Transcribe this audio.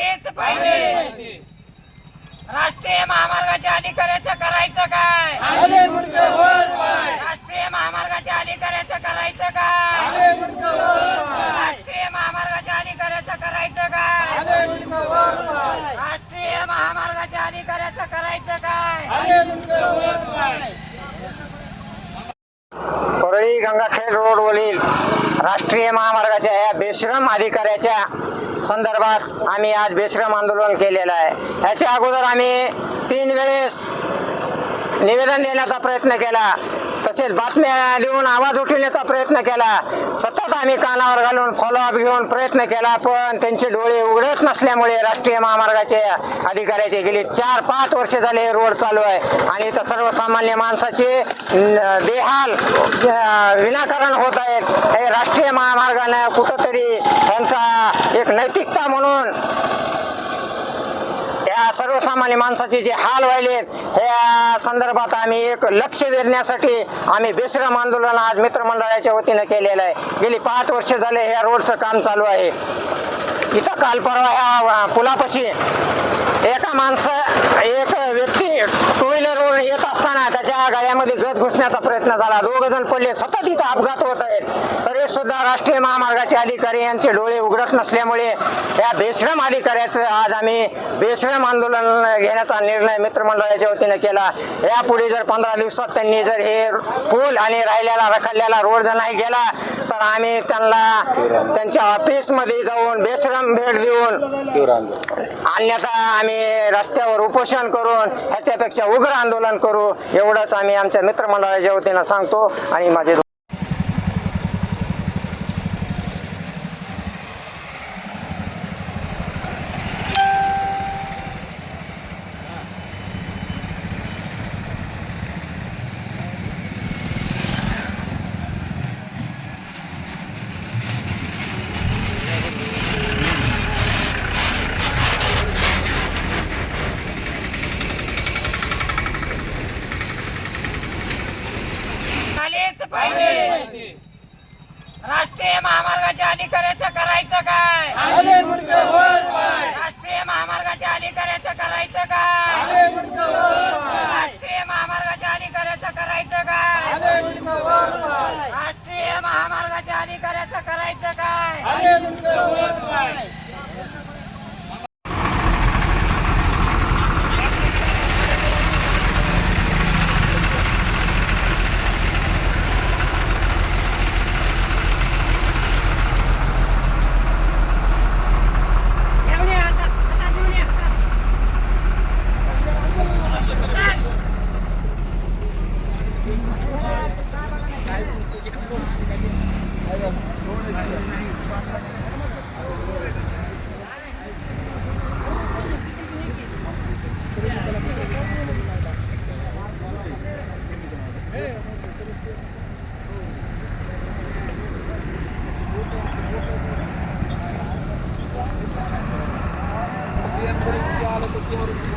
आलीच पाहिजे. राष्ट्रीय महामार्गाच्या अधिकाऱ्याचं करायचं काय? राष्ट्रीय महामार्गाच्या अधिकाऱ्याचं करायचं काय? राष्ट्रीय महामार्गाच्या अधिकाऱ्याचं करायचं काय? राष्ट्रीय महामार्गाच्या अधिकाऱ्याचं करायचं काय? परळी गंगाखेड रोडवरील राष्ट्रीय महामार्गाच्या या बेश्रम अधिकाऱ्याच्या संदर्भात आम्ही आज बेश्रम आंदोलन केलेलं आहे. ह्याच्या अगोदर आम्ही तीन वेळेस निवेदन देण्याचा प्रयत्न केला. तसेच बातम्या देऊन आवाज उठविण्याचा प्रयत्न केला. सतत आम्ही कानावर घालून फॉलोअप घेऊन प्रयत्न केला पण त्यांचे डोळे उघडत नसल्यामुळे राष्ट्रीय महामार्गाचे अधिकाऱ्याचे गेले चार पाच वर्ष झाले रोड चालू आहे. आणि इथं सर्वसामान्य माणसाचे बेहाल विनाकारण होत आहेत. हे राष्ट्रीय महामार्गानं कुठंतरी त्यांचा एक नैतिकता म्हणून या सर्वसामान्य माणसाचे जे हाल व्हायलेत ह्या संदर्भात आम्ही एक लक्ष वेधण्यासाठी आम्ही बेश्रम आंदोलन आज मित्रमंडळाच्या वतीनं केलेलं आहे. गेली पाच वर्ष झाले ह्या रोडचं काम चालू आहे. इथं काल परवा ह्या पुलापाशी एका माणसं एक व्यक्ती टू व्हीलरवर येत असताना त्याच्या गाड्यामध्ये गत घुसण्याचा प्रयत्न झाला. दोघ जण पडले. सतत इथं अपघात होत आहेत. सर्व सुद्धा राष्ट्रीय महामार्गाचे अधिकारी यांचे डोळे उघडत नसल्यामुळे या बेश्रम अधिकाऱ्याचं आज आम्ही बेश्रम आंदोलन घेण्याचा निर्णय मित्रमंडळाच्या वतीनं केला. यापुढे जर पंधरा दिवसात त्यांनी जर हे पूल आणि राहिलेला रखडलेला रोड जर नाही गेला तर आम्ही त्यांना त्यांच्या ऑफिसमध्ये जाऊन बेश्रम भेट देऊन अन्यथा आम्ही रस्त्यावर उपोषण करून ह्याच्यापेक्षा उग्र आंदोलन करू. एवढंच आम्ही आमच्या मित्रमंडळाच्या वतीनं सांगतो आणि माझे आलीच पाहिजे. राष्ट्रीय महामार्गाच्या अधिकाऱ्याचं करायचं काय? राष्ट्रीय महामार्गाच्या अधिकाऱ्याचं करायचं काय? राष्ट्रीय महामार्गाच्या अधिकाऱ्याचं करायचं काय राष्ट्रीय महामार्गाच्या अधिकाऱ्याचं करायचं काय काय चाललं